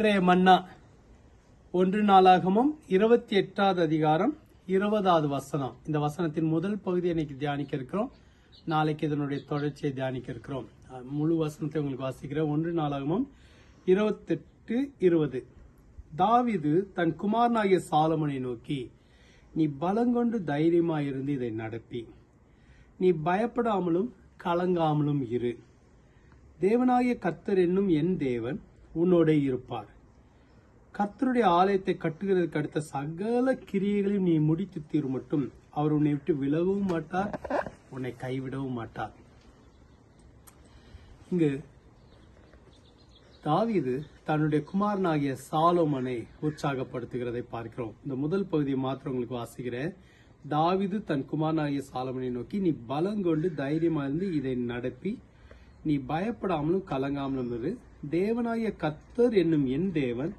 இன்றைய மன்னா ஒன்று நாளாகமும் இருபத்தி எட்டாவது அதிகாரம் இருபதாவது வசனம். இந்த வசனத்தின் முதல் பகுதி இன்னைக்கு தியானிக்க இருக்கிறோம். நாளைக்கு இதனுடைய தொடர்ச்சியை தியானிக்க இருக்கிறோம். முழு வசனத்தை உங்களுக்கு வாசிக்கிறேன். ஒன்று நாளாகமும் இருபத்தெட்டு இருபது. தாவிது தன் குமாரனாகிய சாலமனை நோக்கி நீ பலங்கொண்டு தைரியமாயிருந்து இதை நடத்தி நீ பயப்படாமலும் கலங்காமலும் இரு. தேவனாகிய கர்த்தர் என்னும் என் தேவன் உன்னோட இருப்பார். கர்த்தருடைய ஆலயத்தை கட்டுகிறதுக்கு அடுத்த சகல கிரியைகளையும் நீ முடித்து தீர் மட்டும் அவர் உன்னை விட்டு விலகவும் மாட்டார் உன்னை கைவிடவும் மாட்டார். இங்கு தாவிது தன்னுடைய குமாரனாகிய சாலோமனை உற்சாகப்படுத்துகிறதை பார்க்கிறோம். இந்த முதல் பகுதியை மாத்திரம் உங்களுக்கு வாசிக்கிறேன். தாவிது தன் குமாரனாகிய சாலமனை நோக்கி நீ பலங்கொண்டு தைரியமா இருந்து இதை நடப்பி நீ பயப்படாமலும் கலங்காமலும் இரு. தேவனாகிய கத்தர் என்னும் என் தேவன்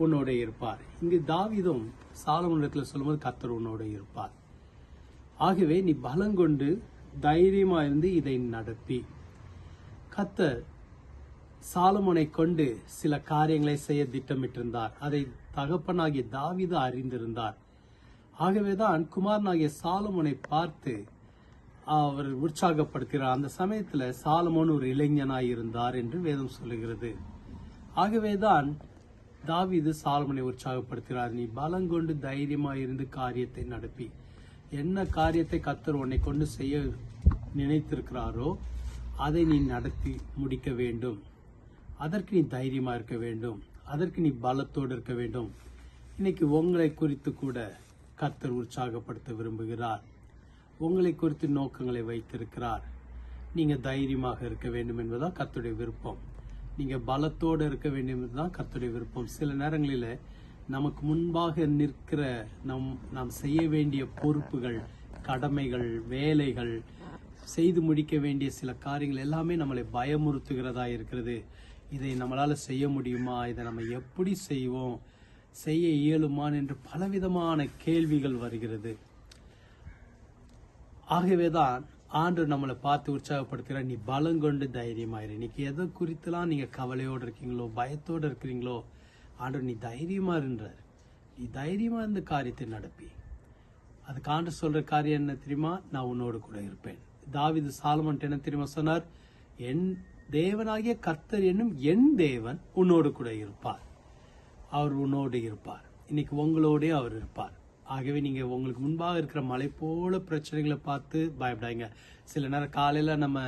உன்னோட இருப்பார். இங்கு தாவிதம் சாலமனிடத்தில் சொல்லும்போது கத்தர் உன்னோட இருப்பார். ஆகவே நீ பலங்கொண்டு தைரியமா இருந்து இதை நடப்பி கத்தர் சாலமோனை கொண்டு சில காரியங்களை செய்ய திட்டமிட்டிருந்தார். அதை தகப்பனாகிய தாவிதம் அறிந்திருந்தார். ஆகவேதான் குமாரனாகிய சாலமோனை பார்த்து அவர் உற்சாகப்படுத்துகிறார் அந்த சமயத்தில் சாலமோன் ஒரு இளைஞனாய் இருந்தார் என்று வேதம் சொல்லுகிறது. ஆகவேதான் தாவிது சாலமனை உற்சாகப்படுத்துகிறார். நீ பலங்கொண்டு தைரியமாக இருந்து காரியத்தை நடப்பி. என்ன காரியத்தை கத்தர் உன்னை கொண்டு செய்ய நினைத்திருக்கிறாரோ அதை நீ நடத்தி முடிக்க வேண்டும். அதற்கு நீ தைரியமாக இருக்க வேண்டும். அதற்கு நீ பலத்தோடு இருக்க வேண்டும். இன்னைக்கு உங்களை குறித்து கூட கர்த்தர் உற்சாகப்படுத்த விரும்புகிறார். உங்களை குறித்து நோக்கங்களை வைத்திருக்கிறார். நீங்கள் தைரியமாக இருக்க வேண்டும் என்பதுதான் கத்துடைய விருப்பம். நீங்கள் பலத்தோடு இருக்க வேண்டும் என்பதுதான் கத்துடைய விருப்பம். சில நேரங்களில் நமக்கு முன்பாக நிற்கிற நம் நாம் செய்ய வேண்டிய பொறுப்புகள் கடமைகள் வேலைகள் செய்து முடிக்க வேண்டிய சில காரியங்கள் எல்லாமே நம்மளை பயமுறுத்துகிறதா இருக்கிறது. இதை நம்மளால் செய்ய முடியுமா? இதை நம்ம எப்படி செய்வோம்? செய்ய இயலுமான் என்று பலவிதமான கேள்விகள் வருகிறது. ஆகவேதான் ஆண்டு நம்மளை பார்த்து உற்சாகப்படுத்துகிற நீ பலம் கொண்டு தைரியமாயிரு. இன்னைக்கு எதை குறித்துலாம் நீங்க கவலையோடு இருக்கீங்களோ பயத்தோடு இருக்கிறீங்களோ ஆண்டு நீ தைரியமா இருன்றார். நீ தைரியமா இந்த காரியத்தை நடப்பி. அதுக்கு ஆண்டு சொல்ற காரியம் என்ன தெரியுமா? நான் உன்னோடு கூட இருப்பேன். தாவிது சாலமன் என்ன தெரியுமா சொன்னார்? என் தேவனாகிய கர்த்தர் என்னும் என் தேவன் உன்னோடு கூட இருப்பார். அவர் உன்னோடு இருப்பார். இன்னைக்கு உங்களோடே அவர் இருப்பார். ஆகவே நீங்கள் உங்களுக்கு முன்பாக இருக்கிற மலை போல பிரச்சனைகளை பார்த்து பயப்படாங்க சில நேரம் காலையில் நம்ம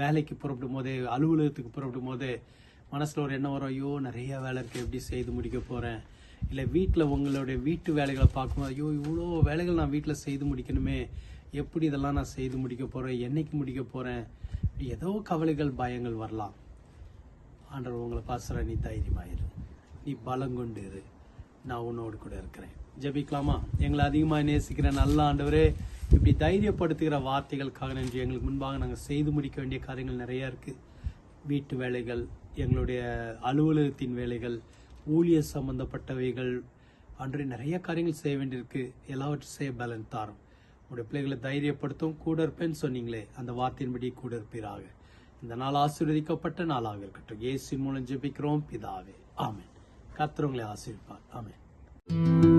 வேலைக்கு புறப்படும் போதே அலுவலகத்துக்கு புறப்படும் போதே மனசில் ஒரு எண்ணம் வரும். ஐயோ நிறைய வேலை இருக்குது எப்படி செய்து முடிக்க போகிறேன் இல்லை வீட்டில் உங்களுடைய வீட்டு வேலைகளை பார்க்கும்போது ஐயோ இவ்வளோ வேலைகள் நான் வீட்டில் செய்து முடிக்கணுமே. எப்படி இதெல்லாம் நான் செய்து முடிக்க போகிறேன் என்னைக்கு முடிக்க போகிறேன் ஏதோ கவலைகள் பயங்கள் வரலாம். ஆண்டவர் உங்களை பாசுற நீ தைரியமாயிரு. நீ பலங்கொண்டு இரு. நான் உன்னோடு கூட இருக்கிறேன். ஜெபிக்கலாமா? எங்களை அதிகமாக நேசிக்கிற நல்ல ஆண்டவரே இப்படி தைரியப்படுத்துகிற வார்த்தைகளுக்காக நன்றி. எங்களுக்கு முன்பாக நாங்கள் செய்து முடிக்க வேண்டிய காரியங்கள் நிறைய இருக்கு. வீட்டு வேலைகள் எங்களுடைய அலுவலகத்தின் வேலைகள் ஊழியர் சம்பந்தப்பட்டவைகள் அன்று நிறைய காரியங்கள் செய்ய வேண்டியிருக்கு. எல்லாவற்றையும் செய்ய பலன் தாரும். உங்களுடைய பிள்ளைகளை தைரியப்படுத்தும் கூட இருப்பேன்னு சொன்னீங்களே அந்த வார்த்தையின்படி கூட இருப்பீராக. இந்த நாள் ஆசீர்வதிக்கப்பட்ட நாளாக இருக்கட்டும். ஏசி மூலம் ஜெபிக்கிறோம். பிதாவே. ஆமே கர்த்தர் உங்களை ஆசீர்வார்